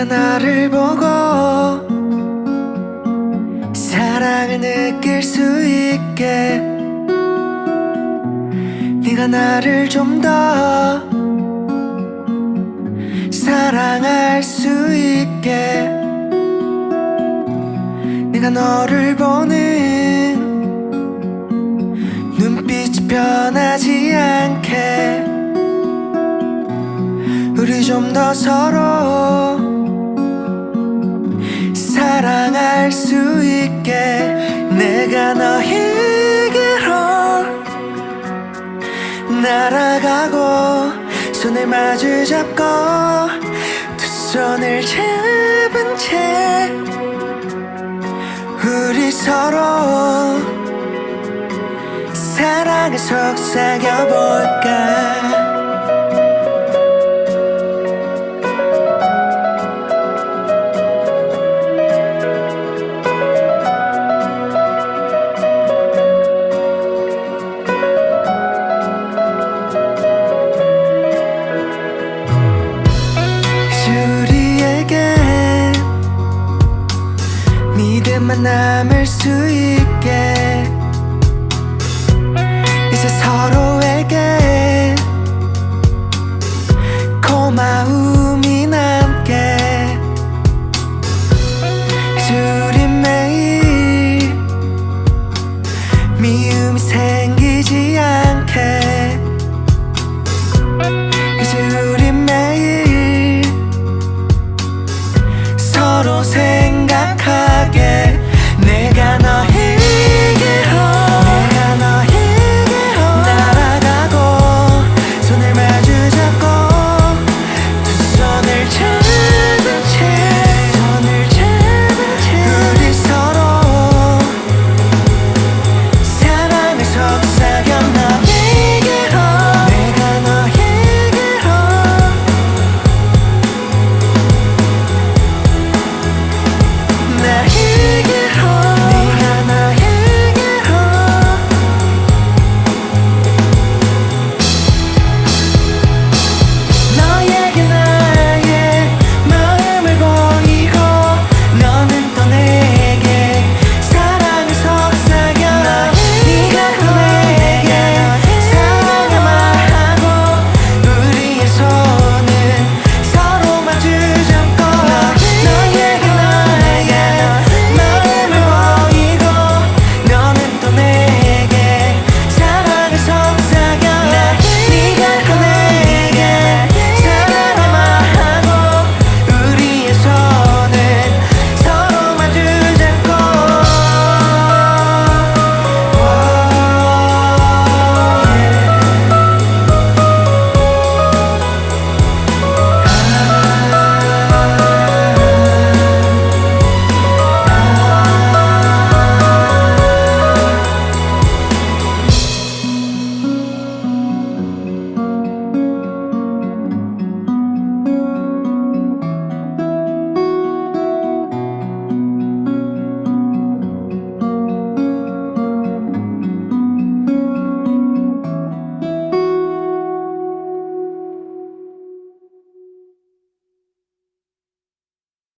네가 나를 보고 사랑을 느낄 수 있게 네가 나를 좀 더 사랑할 수 있게 내가 너를 보는 눈빛이 변하지 않게 우리 좀 더 서로 날아가고 손을 마주 잡고 두 손을 잡은 채 우리 서로 사랑에 속삭여볼까 남을 수 있게. 이제 서로에게 고마움이 남게. 둘이 매일 미움이 생기지 않게. 이제 우리 매일 서로 새